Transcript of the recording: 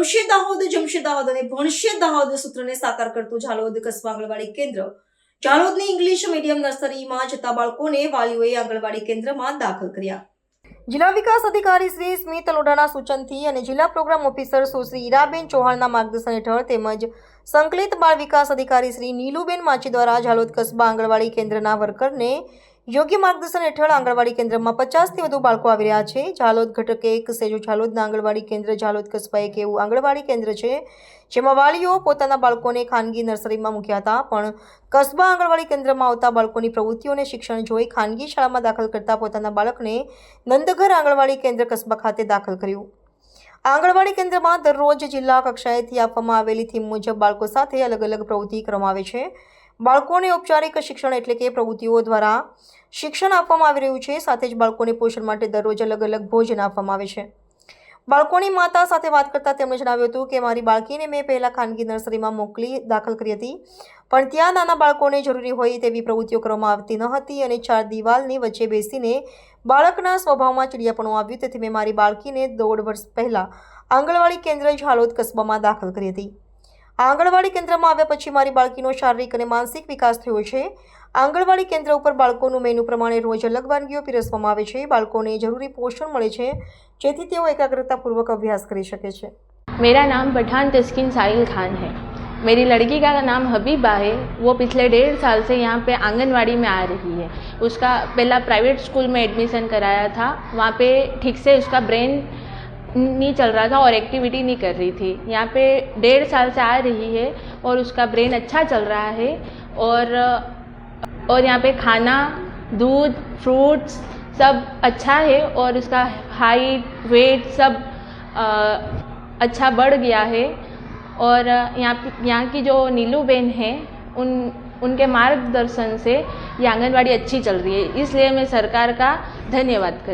રમશે દાહોદ જમશે દાહોદ અને ભણશે દાહોદ સૂત્રને સાકાર કરતું ઝાલોદ કસ્બા આંગણવાડી કેન્દ્ર. ઝાલોદની ઇંગ્લિશ મીડિયમ નર્સરીમાં જતા બાળકોને વાલીઓએ આંગણવાડી કેન્દ્રમાં દાખલ કર્યા. જિલ્લા વિકાસ અધિકારી શ્રી સ્મિત લોઢાના સૂચનથી અને જિલ્લા પ્રોગ્રામ ઓફિસર સુશ્રી ઈરાબેન ચૌહાણના માર્ગદર્શન હેઠળ તેમજ સંકલિત બાળ વિકાસ અધિકારી શ્રી નીલુબેન માચી દ્વારા ઝાલોદ કસ્બા આંગણવાડી કેન્દ્રના વર્કરને યોગ્ય માર્ગદર્શન હેઠળ આંગણવાડી કેન્દ્રમાં પચાસથી વધુ બાળકો આવી રહ્યા છે. ઝાલોદ ઘટક એક સેજો ઝાલોદના આંગણવાડી કેન્દ્ર, ઝાલોદ કસ્બા એક એવું આંગણવાડી કેન્દ્ર છે, જેમાં વાલીઓ પોતાના બાળકોને ખાનગી નર્સરીમાં મૂક્યા હતા. પણ કસ્બા આંગણવાડી કેન્દ્રમાં આવતા બાળકોની પ્રવૃત્તિઓને શિક્ષણ જોઈ ખાનગી શાળામાં દાખલ કરતા પોતાના બાળકને નંદઘર આંગણવાડી કેન્દ્ર કસ્બા ખાતે દાખલ કર્યું. આંગણવાડી કેન્દ્રમાં દરરોજ જિલ્લા કક્ષાએથી આપવામાં આવેલી થીમ મુજબ બાળકો સાથે અલગ અલગ પ્રવૃત્તિ કરવામાં આવે છે. બાળકોને ઔપચારિક શિક્ષણ એટલે કે પ્રવૃત્તિઓ દ્વારા શિક્ષણ આપવામાં આવી રહ્યું છે. સાથે જ બાળકોને પોષણ માટે દરરોજ અલગ અલગ ભોજન આપવામાં આવે છે. બાળકોની માતા સાથે વાત કરતાં તેમણે જણાવ્યું હતું કે, મારી બાળકીને મેં પહેલાં ખાનગી નર્સરીમાં મોકલી દાખલ કરી હતી, પણ ત્યાં નાના બાળકોને જરૂરી હોય તેવી પ્રવૃત્તિઓ કરવામાં આવતી ન હતી અને ચાર દિવાલની વચ્ચે બેસીને બાળકના સ્વભાવમાં ચીડિયાપણું આવ્યું. તેથી મેં મારી બાળકીને દોઢ વર્ષ પહેલાં આંગણવાડી કેન્દ્ર ઝાલોદ કસ્બામાં દાખલ કરી હતી. આંગણવાડી કેન્દ્રમાં આવ્યા પછી મારી બાળકીનો શારીરિક અને માનસિક વિકાસ થયો છે આંગણવાડી કેન્દ્ર ઉપર બાળકોનું મેનુ પ્રમાણે રોજ અલગ વાનગીઓ પીરસવામાં આવે છે બાળકોને જરૂરી પોષણ મળે છે જેથી તેઓ એકાગ્રતાપૂર્વક અભ્યાસ કરી શકે છે मेरा नाम पठान तस्किन साहिल खान है मेरी लड़की का नाम हबीबा है वो पिछले डेढ़ साल से यहाँ पे आंगनवाड़ी में आ रही है उसका पहला प्राइवेट स्कूल में एडमिशन कराया था वहाँ पे ठीक से उसका ब्रेन नहीं चल रहा था और एक्टिविटी नहीं कर रही थी। यहाँ पे डेढ़ साल से आ रही है और उसका ब्रेन अच्छा चल रहा है और और यहाँ पे खाना दूध फ्रूट्स सब अच्छा है और उसका हाइट वेट सब अ, अच्छा बढ़ गया है। और यहाँ यहाँ की जो नीलू बहन है उन उनके मार्गदर्शन से ये आंगनवाड़ी अच्छी चल रही है। इसलिए मैं सरकार का धन्यवाद कर